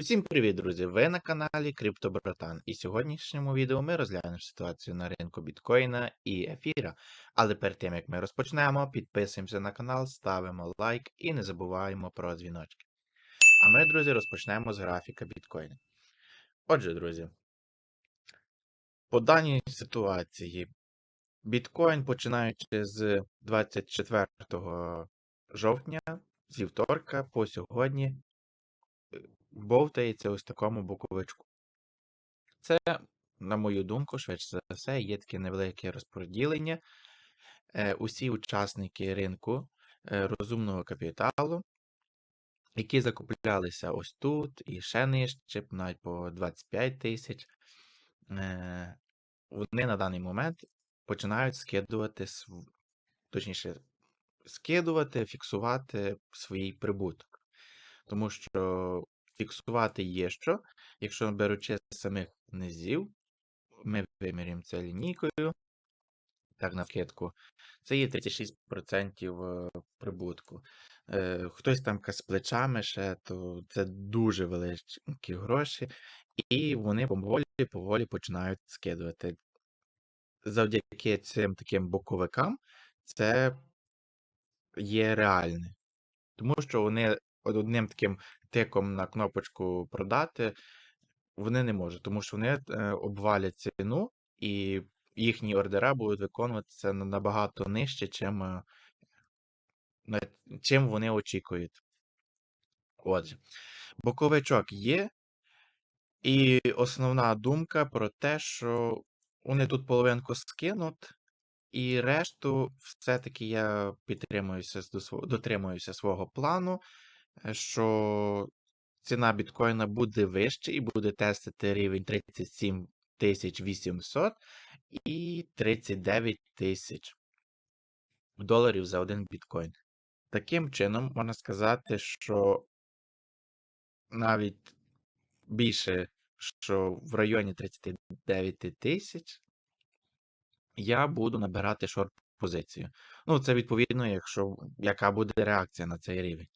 Усім привіт, друзі! Ви на каналі Криптобратан. І в сьогоднішньому відео ми розглянемо ситуацію на ринку біткоїна і ефіра. Але перед тим як ми розпочнемо, підписуємося на канал, ставимо лайк і не забуваємо про дзвіночки. А ми, друзі, розпочнемо з графіка біткоїна. Отже, друзі, по даній ситуації, біткоін, починаючи з 24 жовтня, зі вторка по сьогодні бовтається ось такому боковичку. Це, на мою думку, швидше за все, є таке невелике розподілення. Е, Усі учасники ринку е, розумного капіталу, які закуплялися ось тут і ще нижче, навіть по 25 тисяч, е, вони на даний момент починають скидувати, точніше, скидувати, фіксувати свій прибуток. Тому що фіксувати є що. Якщо беручи з самих низів, ми вимірюємо це лінійкою. Так, на вкидку. Це є 36% е, прибутку. Е, Хтось там з плечами ще, то це дуже великі гроші, і вони поволі поволі починають скидувати. Завдяки цим таким боковикам це є реальне. Тому що вони одним таким тиком на кнопочку продати вони не можуть, тому що вони е, обвалять ціну, і їхні ордера будуть виконуватися набагато нижче, чим, е, чим вони очікують. Отже, боковичок є, і основна думка про те, що вони тут половинку скинуть, і решту все-таки я підтримуюся до дотримуюся свого плану, що ціна біткоїна буде вище і буде тестити рівень 37 800 і 39 тисяч доларів за один біткоін. Таким чином, можна сказати, що навіть більше, що в районі 39 тисяч я буду набирати шорт-позицію. Ну, це відповідно, якщо яка буде реакція на цей рівень.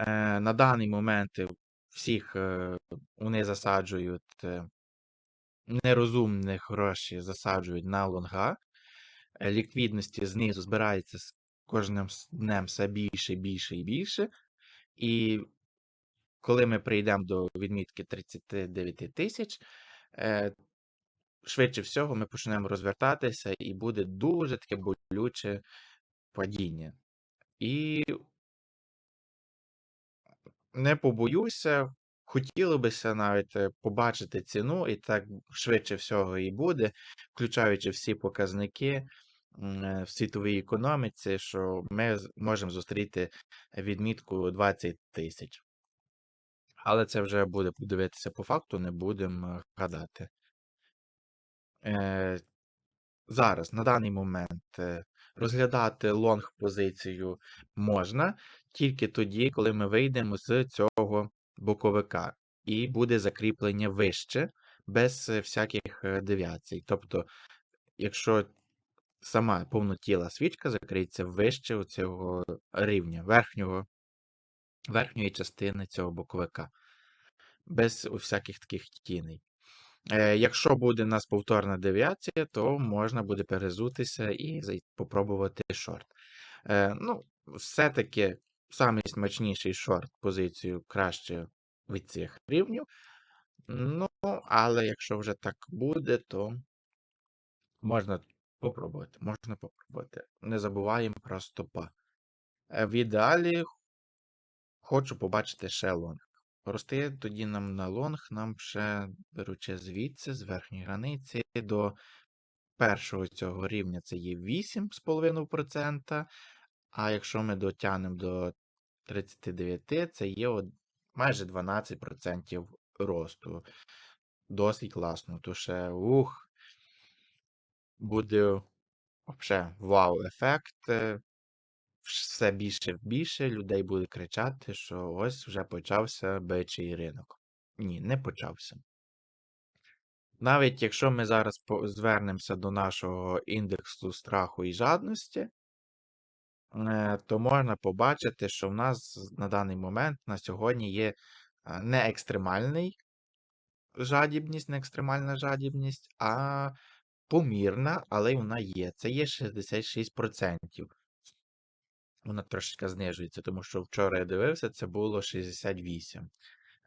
Е, на даний момент е, всіх е, вони засаджують нерозумних гроші засаджують на лонга. Ліквідності знизу збирається з кожним днем все більше, більше і більше. І коли ми прийдемо до відмітки 39 тисяч, швидше всього ми почнемо розвертатися і буде дуже таке болюче падіння. І не побоюся, хотілося б навіть е, побачити ціну, і так швидше всього і буде, включаючи всі показники е, в світовій економіці, що ми можемо зустріти відмітку 20 тисяч. Але це вже буде подивитися по факту, не будемо гадати. Е, зараз, на даний момент, е, розглядати лонг позицію можна тільки тоді, коли ми вийдемо з цього боковика, і буде закріплення вище, без е, всяких е, девіацій. Тобто, якщо сама повнотіла свічка закриється вище цього рівня, верхнього, верхньої частини цього боковика, без всяких таких тіней. Е, Якщо буде у нас повторна девіація, то можна буде перезутися і попробувати шорт. Ну, все-таки самий смачніший шорт позицію краще від цих рівнів. Ну, але якщо вже так буде, то можна попробувати. Можна попробувати. Не забуваємо про стопа. Е, В ідеалі хочу побачити ще лонг. Рости тоді нам на лонг, нам ще беручи звідси, з верхньої границі, до першого цього рівня це є 8,5%. А якщо ми дотягнемо до 39, це є майже 12% росту. Досить класно. То ще ух, буде взагалі вау-ефект. е, Все більше більше людей буде кричати, що ось вже почався бичий ринок. Ні, не почався. Навіть якщо ми зараз звернемося до нашого індексу страху і жадності, то можна побачити, що в нас на даний момент на сьогодні є не екстремальний жадібність, не екстремальна жадібність, а помірна, але вона є. Це є 66%. Вона трошечки знижується, тому що вчора я дивився, це було 68.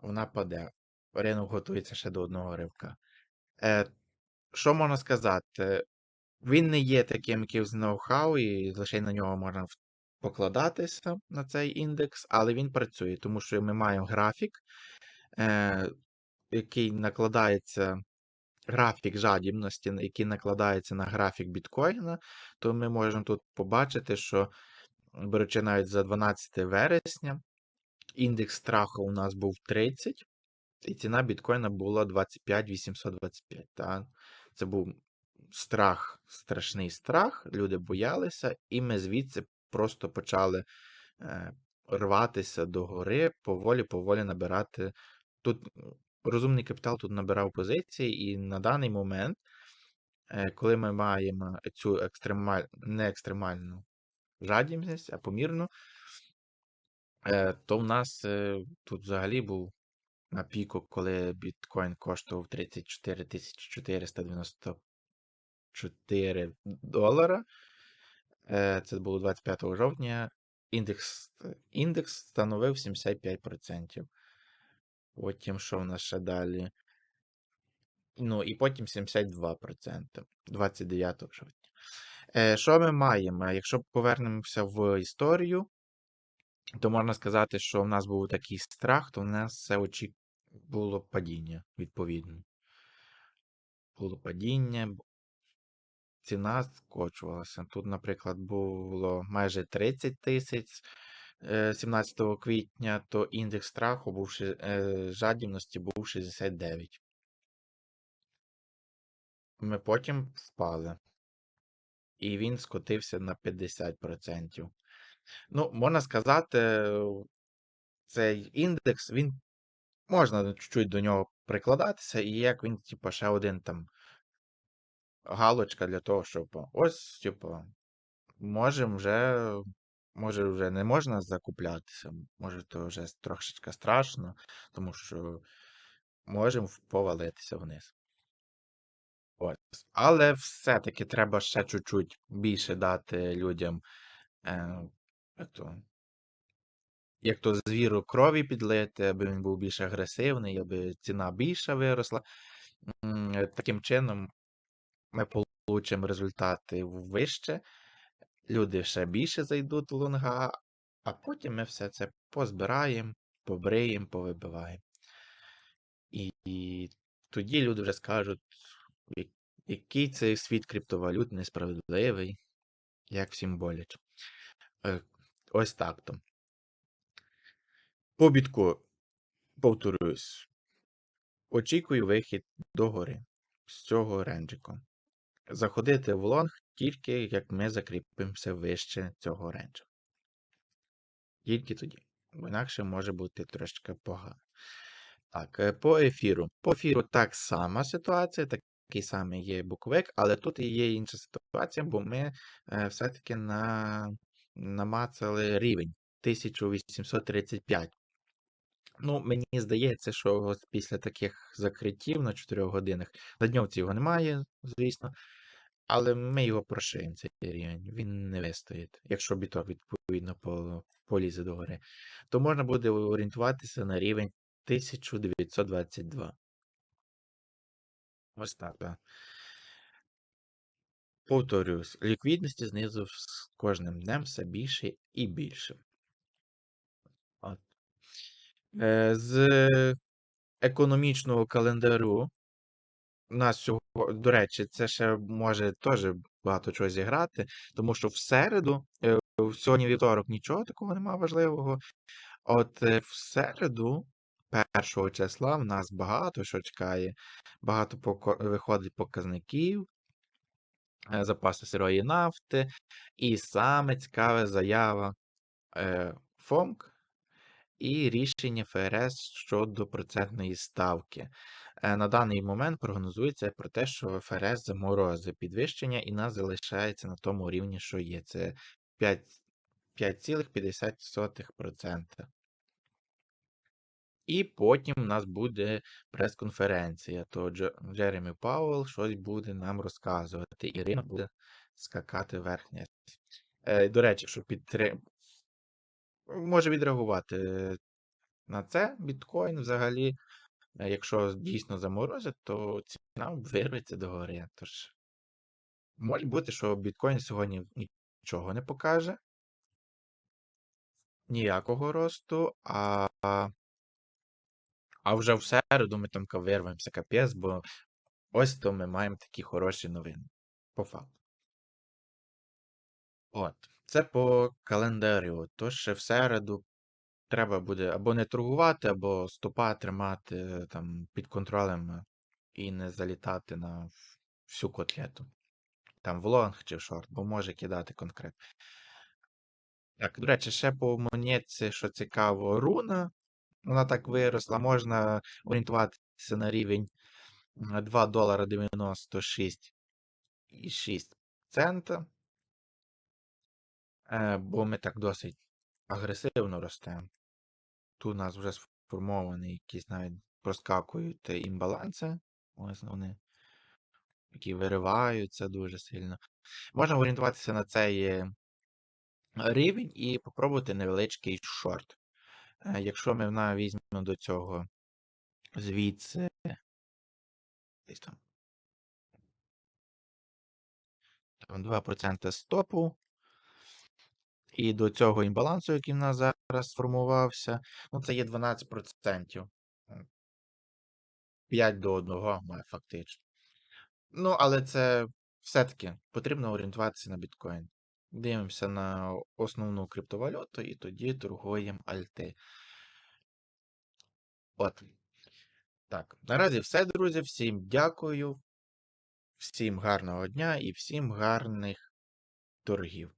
Вона паде. Ринок готується ще до одного ривка. Е, що можна сказати? Він не є таким якимсь ноу-хау, і лише на нього можна покладатися на цей індекс, але він працює, тому що ми маємо графік, е, який накладається, графік жадібності, який накладається на графік біткоїна, то ми можемо тут побачити, що беручи навіть за 12 вересня, індекс страху у нас був 30, і ціна біткоїна була 25 825. Та? Це був страх, страшний страх, люди боялися, і ми звідси просто почали е, рватися до гори, поволі-поволі набирати. Тут розумний капітал тут набирав позиції, і на даний момент, е, коли ми маємо цю екстремаль... не екстремальну жадібність, а помірну, е, то в нас тут взагалі був на піку, коли біткоін коштував 34 494 долара. Це було 25 жовтня. Індекс, індекс становив 75%. Потім, що в нас ще далі? Ну, і потім 72%. 29 жовтня. Що ми маємо? Якщо повернемося в історію, то можна сказати, що в нас був такий страх, то в нас все очі... було падіння, відповідно. Було падіння, ціна скочувалася. Тут, наприклад, було майже 30 тисяч е, 17 квітня, то індекс страху був е, жадібності був 69. Ми потім впали. І він скотився на 50%. Ну, можна сказати, цей індекс, він можна чуть-чуть до нього прикладатися, і як він, типу, ще один там галочка для того, щоб ось, типу, можемо вже, може, вже не можна закуплятися, може, то вже трошечки страшно, тому що можемо повалитися вниз. Ось. Але все-таки треба ще чуть-чуть більше дати людям, е, як то, як то звіру крові підлити, аби він був більш агресивний, аби ціна більше виросла. Таким чином ми получимо результати вище, люди ще більше зайдуть в лонга, а потім ми все це позбираємо, побриємо, повибиваємо. І, і тоді люди вже скажуть, який цей світ криптовалют несправедливий, як всім боляче. Е, Ось так то. По бітку, повторюсь, очікую вихід догори з цього ренджику. Заходити в лонг тільки як ми закріпимося вище цього ренджу. Тільки тоді. Інакше може бути трошки погано. Так, е, по ефіру. По ефіру так сама ситуація, такий самий є буковик, але тут і є інша ситуація, бо ми е, все-таки на, намацали рівень 1835. Ну, мені здається, що після таких закриттів на 4 годинах на дньовці його немає, звісно. Але ми його прошиємо, цей рівень. Він не вистоїть, якщо біток відповідно по- полізе догори. То можна буде орієнтуватися на рівень 1922. Ось так. да. Повторюсь, ліквідності знизу з кожним днем все більше і більше. От. Е, з економічного календарю у нас сього, до речі, це ще може теж багато чого зіграти, тому що в середу, е, в- сьогодні вівторок нічого такого немає важливого. От е, в середу, першого числа, в нас багато що чекає, багато виходить показників, е, запаси сирої нафти, і саме цікава заява е, ФОМК і рішення ФРС щодо процентної ставки. Е, На даний момент прогнозується про те, що ФРС заморозить підвищення і нас залишається на тому рівні, що є. Це 5 5,50%. І потім у нас буде прес-конференція. То Джеремі Пауелл щось буде нам розказувати, і ринок буде скакати вверх-вниз. Е, До речі, що підтрим... може відреагувати на це біткоін взагалі. Е, Якщо дійсно заморозять, то ціна вирветься догори. Тож може бути, що біткоін сьогодні нічого не покаже, ніякого росту, а, а вже в середу ми там вирвемося капець, бо ось то ми маємо такі хороші новини. По факту. От. Це по календарю. Тож ще в середу треба буде або не торгувати, або стопа тримати там під контролем і не залітати на всю котлету. Там в лонг чи в шорт, бо може кидати конкретно. Так, до речі, ще по монетці, що цікаво, руна. Вона так виросла, можна орієнтуватися на рівень е, 2 долара 96 і 6 цента. Е, бо ми так досить агресивно ростемо. Тут у нас вже сформовані якісь навіть проскакують імбаланси. Ось вони. Які вириваються дуже сильно. Можна орієнтуватися на цей е, рівень і попробувати невеличкий шорт. Е, Якщо ми візьмемо до цього звідси десь там 2% стопу. І до цього імбалансу, який в нас зараз сформувався, ну це є 12%. 5 до 1 має фактично. Ну, але це все-таки потрібно орієнтуватися на біткоін. Дивимося на основну криптовалюту і тоді торгуємо альти. От. Так, наразі все, друзі. Всім дякую. Всім гарного дня і всім гарних торгів.